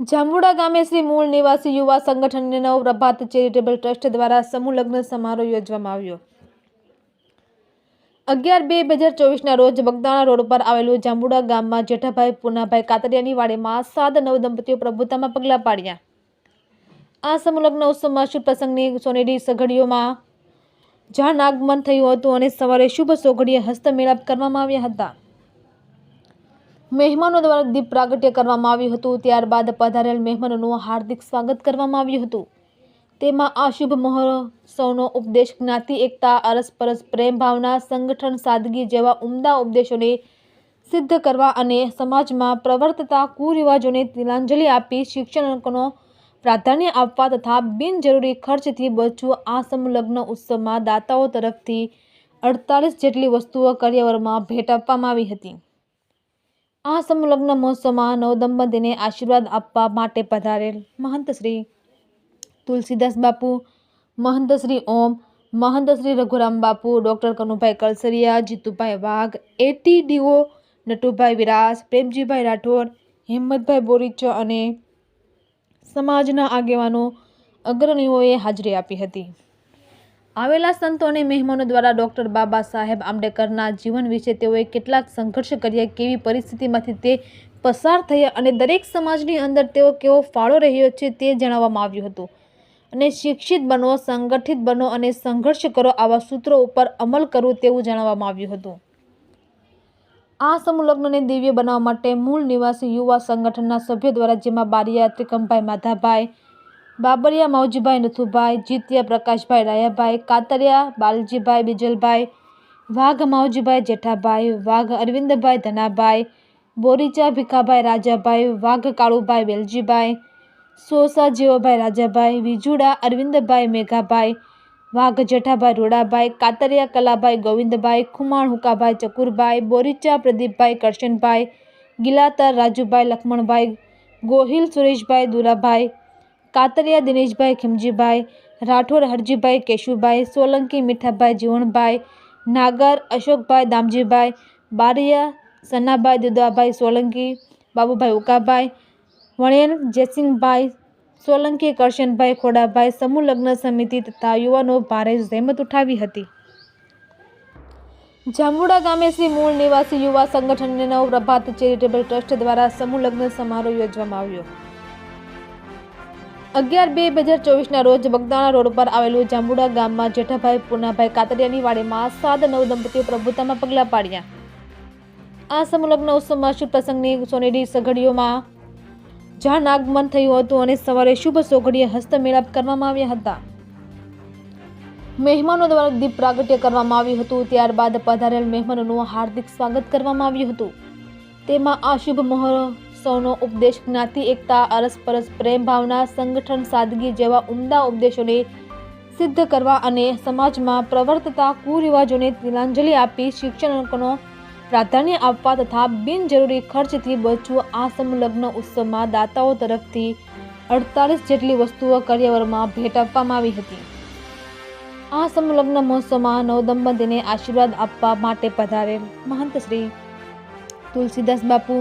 જાંબુડા ગામે શ્રી મૂળ નિવાસી યુવા સંગઠનને નવ પ્રભાત ચેરિટેબલ ટ્રસ્ટ દ્વારા સમૂહ લગ્ન સમારોહ યોજવામાં આવ્યો. અગિયાર બે બે હજાર ચોવીસના રોજ બગદાણા રોડ પર આવેલું જાંબુડા ગામમાં જેઠાભાઈ, પૂનાભાઈ કાતરિયાની વાડીમાં સાત નવ દંપતીઓ પ્રભુતામાં પગલાં પાડ્યા. આ સમૂહ ઉત્સવમાં શુભ પ્રસંગની સોનેરી સઘડીઓમાં જાન આગમન થયું હતું અને સવારે શુભ સોઘડીએ હસ્તમેળાપ કરવામાં આવ્યા હતા. મહેમાનો દ્વારા દીપ પ્રાગટ્ય કરવામાં આવ્યું હતું. ત્યારબાદ પધારેલ મહેમાનોનું હાર્દિક સ્વાગત કરવામાં આવ્યું હતું. તેમાં આ શુભ મહોત્સવનો ઉપદેશ જ્ઞાતિ, એકતા, અરસપરસ, પ્રેમ ભાવના, સંગઠન, સાદગી જેવા ઉમદા ઉપદેશોને સિદ્ધ કરવા અને સમાજમાં પ્રવર્તતા, કુરિવાજોને તિલાંજલિ આપી શિક્ષણનો પ્રાધાન્ય આપવા તથા બિનજરૂરી ખર્ચથી બચવું આ સમલગ્ન ઉત્સવમાં દાતાઓ તરફથી અડતાલીસ જેટલી વસ્તુઓ કરિયાવરમાં ભેટ આપવામાં આવી હતી. આ સમલગ્ન મહોત્સવમાં નવદંપતીને આશીર્વાદ આપવા માટે પધારેલ મહંત શ્રી તુલસીદાસ બાપુ મહંત શ્રી ઓમ મહંત શ્રી રઘુરામ બાપુ, ડૉક્ટર કનુભાઈ કલસરિયા જીતુભાઈ વાઘ, એટીડીઓ નટુભાઈ વિરાસ, પ્રેમજીભાઈ રાઠોડ, હિંમતભાઈ બોરીચો અને સમાજના આગેવાનો અગ્રણીઓએ હાજરી આપી હતી. આવેલા સંતો અને મહેમાનો દ્વારા ડૉક્ટર બાબા સાહેબ આંબેડકરના જીવન વિશે તેઓએ કેટલાક સંઘર્ષ કર્યા, કેવી પરિસ્થિતિમાંથી તે પસાર થયા અને દરેક સમાજની અંદર તેઓ કેવો ફાળો રહ્યો છે તે જણાવવામાં આવ્યું હતું. અને શિક્ષિત બનો, સંગઠિત બનો અને સંઘર્ષ કરો આવા સૂત્રો ઉપર અમલ કરવું તેવું જણાવવામાં આવ્યું હતું. આ સમૂહલગ્નને દિવ્ય બનાવવા માટે મૂળ નિવાસી યુવા સંગઠનના સભ્યો દ્વારા જેમાં બારિયા ત્રિકમભાઈ માધાભાઈ બાબરિયા માવજીભાઈ નથુભાઈ, જીતિયા, પ્રકાશભાઈ, રાયાભાઈ, કાતરિયા, બાલજીભાઈ, બિજલભાઈ, વાઘ માવજીભાઈ જેઠાભાઈ, વાઘ, અરવિંદભાઈ, ધનાભાઈ, બોરીચા, ભીખાભાઈ, રાજાભાઈ, વાઘ, કાળુભાઈ, વેલજીભાઈ, સોસા જીવભાઈ રાજાભાઈ, વિજુડા, અરવિંદભાઈ, મેઘાભાઈ, વાઘ, જેઠાભાઈ, રોડાભાઈ, કાતરિયા, કલાભાઈ, ગોવિંદભાઈ, ખુમાણ, હુકાભાઈ, ચકુરભાઈ, બોરીચા, પ્રદીપભાઈ, કરશનભાઈ, ગિલાતર, રાજુભાઈ, લખમણભાઈ, ગોહિલ, સુરેશભાઈ, દુલાભાઈ કાતરિયા, દિનેશભાઈ ખીમજીભાઈ, રાઠોડ, હરજીભાઈ કેશુભાઈ, સોલંકી, મીઠાભાઈ જીવણભાઈ નાગર, અશોકભાઈ, દામજીભાઈ, બારિયા, સનાભાઈ, દુદાભાઈ, સોલંકી, બાબુભાઈ ઉકાભાઈ વણેલ જયસિંહભાઈ સોલંકી, કરશનભાઈ ખોડાભાઈ, સમૂહ લગ્ન સમિતિ તથા યુવાનો ભારે જહેમત ઉઠાવી હતી. જાંબુડા ગામે શ્રી મૂળ નિવાસી યુવા સંગઠનને પ્રભાત ચેરિટેબલ ટ્રસ્ટ દ્વારા સમૂહ લગ્ન સમારોહ યોજવામાં આવ્યો. અગિયાર બે બે હજાર ચોવીસના રોજ બગદાણા રોડ પર આવેલું જાંબુડા ગામમાં જેઠાભાઈ, પૂનાભાઈ કાતરિયાની વાડીમાં સાત નવ દંપતીઓ પ્રભુતામાં પગલાં પાડ્યા. આ સમલગ્ન ઉત્સવમાં શુભ પ્રસંગની સોનેરી સઘડીઓમાં જાણ આગમન થયું હતું અને સવારે શુભ સોઘડીએ હસ્તમેળાપ કરવામાં આવ્યા હતા. મહેમાનો દ્વારા દીપ પ્રાગટ્ય કરવામાં આવ્યું હતું, ત્યારબાદ પધારેલ મહેમાનોનું હાર્દિક સ્વાગત કરવામાં આવ્યું હતું. તેમાં આ શુભ મહોત્સવનો ઉપદેશ જ્ઞાતિ, એકતા અરસપરસ પ્રેમ, ભાવના, સંગઠન, સાદગી જેવા ઉમદા ઉપદેશોને સિદ્ધ કરવા અને સમાજમાં પ્રવર્તતા, કુરિવાજોને તિલાંજલિ આપી શિક્ષણનો પ્રાધાન્ય આપવા તથા બિનજરૂરી ખર્ચથી બચવું આ સમલગ્ન ઉત્સવમાં દાતાઓ તરફથી અડતાલીસ જેટલી વસ્તુઓ કરિયાવરમાં ભેટ આપવામાં આવી હતી. આ સમલગ્ન મહોત્સવમાં નવદંપતીને આશીર્વાદ આપવા માટે પધારેલ મહંત શ્રી તુલસીદાસ બાપુ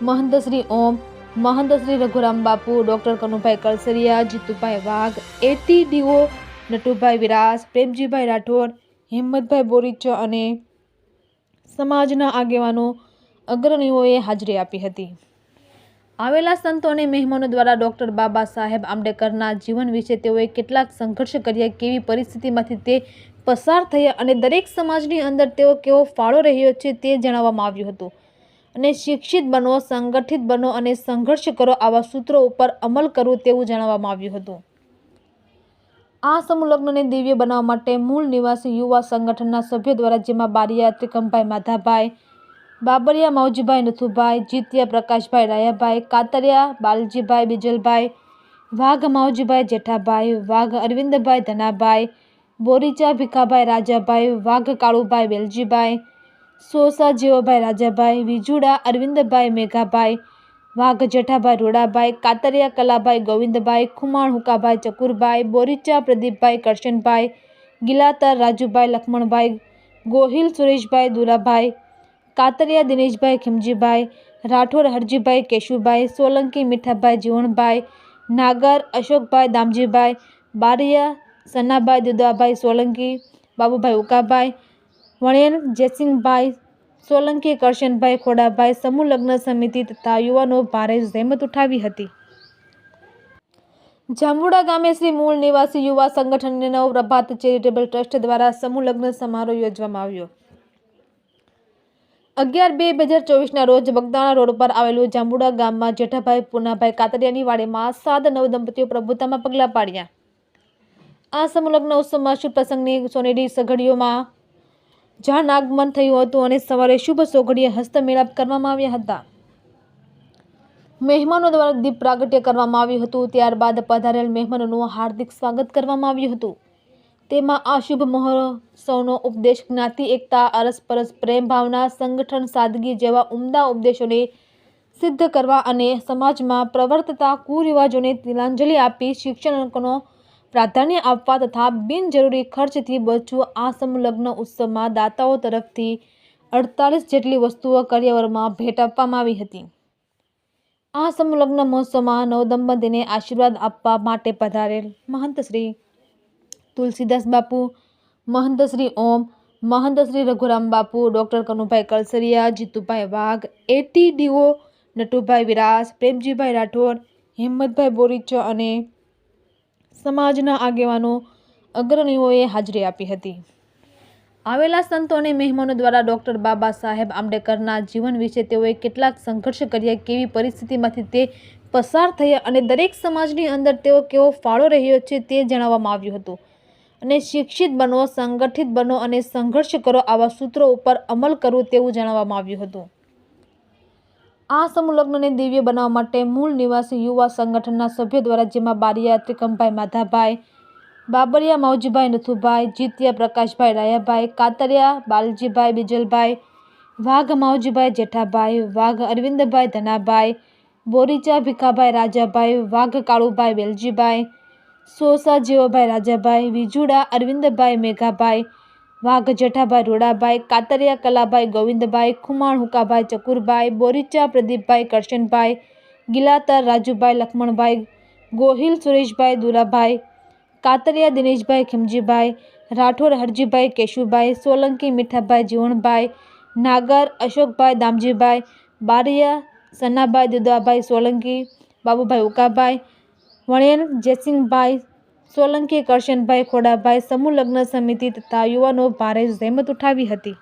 મહંત શ્રી ઓમ મહંત શ્રી રઘુરામ બાપુ, ડૉક્ટર કનુભાઈ કલસરિયા જીતુભાઈ વાઘ એટીડીઓ નટુભાઈ વિરાસ, પ્રેમજીભાઈ રાઠોડ, હિંમતભાઈ બોરીચો અને સમાજના આગેવાનો અગ્રણીઓએ હાજરી આપી હતી. આવેલા સંતો અને મહેમાનો દ્વારા ડૉક્ટર બાબા સાહેબ આંબેડકરના જીવન વિશે તેઓએ કેટલાક સંઘર્ષ કર્યા, કેવી પરિસ્થિતિમાંથી તે પસાર થયા અને દરેક સમાજની અંદર તેઓ કેવો ફાળો રહ્યો છે તે જણાવવામાં આવ્યું હતું. અને શિક્ષિત બનો, સંગઠિત બનો અને સંઘર્ષ કરો આવા સૂત્રો ઉપર અમલ કરવું તેવું જણાવવામાં આવ્યું હતું. આ સમૂહલગ્નને દિવ્ય બનાવવા માટે મૂળ નિવાસી યુવા સંગઠનના સભ્યો દ્વારા જેમાં બારિયા ત્રિકમભાઈ માધાભાઈ, બાબરિયા માવજીભાઈ નથુભાઈ, જીતિયા પ્રકાશભાઈ રાયાભાઈ, કાતરિયા બાલજીભાઈ બિજલભાઈ, વાઘ માવજીભાઈ જેઠાભાઈ, વાઘ અરવિંદભાઈ ધનાભાઈ, બોરીચા ભીખાભાઈ રાજાભાઈ, વાઘ કાળુભાઈ વેલજીભાઈ સોસા જીવભાઈ રાજાભાઈ વિજુડા અરવિંદભાઈ મેઘાભાઈ વાઘ જેઠાભાઈ રોડાભાઈ કાતરિયા કલાભાઈ ગોવિંદભાઈ ખુમાણ હુકાભાઈ ચકુરભાઈ બોરીચા પ્રદીપભાઈ કરશનભાઈ ગિલાતર રાજુભાઈ લખમણભાઈ ગોહિલ સુરેશભાઈ દુલાભાઈ કાતરિયા દિનેશભાઈ ખીમજીભાઈ રાઠોડ હરજીભાઈ કેશુભાઈ સોલંકી મીઠાભાઈ જીવણભાઈ નાગર અશોકભાઈ દામજીભાઈ બારિયા સન્નાભાઈ દુદાભાઈ સોલંકી, બાબુભાઈ ઉકાભાઈ વણેલ જયસિંહભાઈ સોલંકી, કરશનભાઈ ખોડાભાઈ સમૂહ લગ્ન સમિતિ તથા યુવાનો ભારે જહેમત ઉઠાવી હતી. જાંબુડા ગામે શ્રી મૂળ નિવાસી યુવા સંગઠનને નવ પ્રભાત ચેરિટેબલ ટ્રસ્ટ દ્વારા સમૂહ લગ્ન સમારોહ યોજવામાં આવ્યો. અગિયાર બે બે હજાર ચોવીસના રોજ બગદાણા રોડ પર આવેલું જાંબુડા ગામમાં જેઠાભાઈ, પૂનાભાઈ કાતરિયાની વાડીમાં સાત નવ દંપતીઓ પ્રભુતામાં પગલાં પાડ્યા. આ સમૂહ લગ્ન ઉત્સવમાં શુભ પ્રસંગની સોનેરી સઘડીઓમાં જાન આગમન થયું હતું અને સવારે શુભ સોગડીએ હસ્તમેળાપ કરવામાં આવ્યા હતા. મહેમાનો દ્વારા દીપ પ્રાગટ્ય કરવામાં આવ્યું હતું. ત્યારબાદ પધારેલ મહેમાનોનું હાર્દિક સ્વાગત કરવામાં આવ્યું હતું. તેમાં આ શુભ મહોત્સવનો ઉપદેશ જ્ઞાતિ, એકતા અરસપરસ પ્રેમ ભાવના, સંગઠન, સાદગી જેવા ઉમદા ઉપદેશોને સિદ્ધ કરવા અને સમાજમાં પ્રવર્તતા, કુરિવાજોને તિલાંજલિ આપી શિક્ષણનો પ્રાધાન્ય આપવા તથા બિનજરૂરી ખર્ચથી બચવું આ સમલગ્ન ઉત્સવમાં દાતાઓ તરફથી અડતાલીસ જેટલી વસ્તુઓ કરિયાવરમાં ભેટ આપવામાં આવી હતી. આ સમલગ્ન મહોત્સવમાં નવદંપતીને આશીર્વાદ આપવા માટે પધારેલ મહંત શ્રી તુલસીદાસ બાપુ, મહંત શ્રી ઓમ, મહંત શ્રી રઘુરામ બાપુ, ડૉક્ટર કનુભાઈ કલસરિયા, જીતુભાઈ વાઘ, એટીડીઓ, નટુભાઈ વિરાસ, પ્રેમજીભાઈ રાઠોડ, હિંમતભાઈ બોરીચો અને સમાજના આગેવાનો અગ્રણીઓએ હાજરી આપી હતી. આવેલા સંતો અને મહેમાનો દ્વારા ડૉક્ટર બાબા સાહેબ આંબેડકરના જીવન વિશે તેઓએ કેટલાક સંઘર્ષ કર્યા, કેવી પરિસ્થિતિમાંથી તે પસાર થયા અને દરેક સમાજની અંદર તેઓ કેવો ફાળો રહ્યો છે તે જણાવવામાં આવ્યું હતું. અને શિક્ષિત બનો, સંગઠિત બનો અને સંઘર્ષ કરો આવા સૂત્રો ઉપર અમલ કરવું તેવું જણાવવામાં આવ્યું હતું. આ સમૂહલગ્નને દિવ્ય બનાવવા માટે મૂળ નિવાસી યુવા સંગઠનના સભ્યો દ્વારા જેમાં બારિયા ત્રિકમભાઈ માધાભાઈ, બાબરિયા માવજીભાઈ નથુભાઈ, જીતિયા પ્રકાશભાઈ રાયાભાઈ, કાતરિયા બાલજીભાઈ બિજલભાઈ, વાઘ માવજીભાઈ જેઠાભાઈ, વાઘ અરવિંદભાઈ ધનાભાઈ, બોરીચા ભીખાભાઈ રાજાભાઈ, વાઘ કાળુભાઈ વેલજીભાઈ, સોસા જીવાભાઈ રાજાભાઈ, વિજુડા અરવિંદભાઈ મેઘાભાઈ વાઘ જેઠાભાઈ રોડાભાઈ, કાતરિયા કલાભાઈ, ગોવિંદભાઈ, ખુમાણ હુકાભાઈ, ચકુરભાઈ, બોરીચા પ્રદીપભાઈ, કરશનભાઈ, ગિલાતર રાજુભાઈ, લખમણભાઈ, ગોહિલ સુરેશભાઈ, દુલાભાઈ, કાતરિયા દિનેશભાઈ, ખીમજીભાઈ, રાઠોડ હરજીભાઈ, કેશુભાઈ, સોલંકી મીઠાભાઈ, જીવણભાઈ, નાગર અશોકભાઈ, દામજીભાઈ, બારિયા સન્નાભાઈ દુદાભાઈ, સોલંકી, બાબુભાઈ ઉકાભાઈ વણેન જયસિંહભાઈ સોલંકી કરશનભાઈ ખોડાભાઈ સમૂહ લગ્ન સમિતિ તથા યુવાનો ભારે જહેમત ઉઠાવી હતી.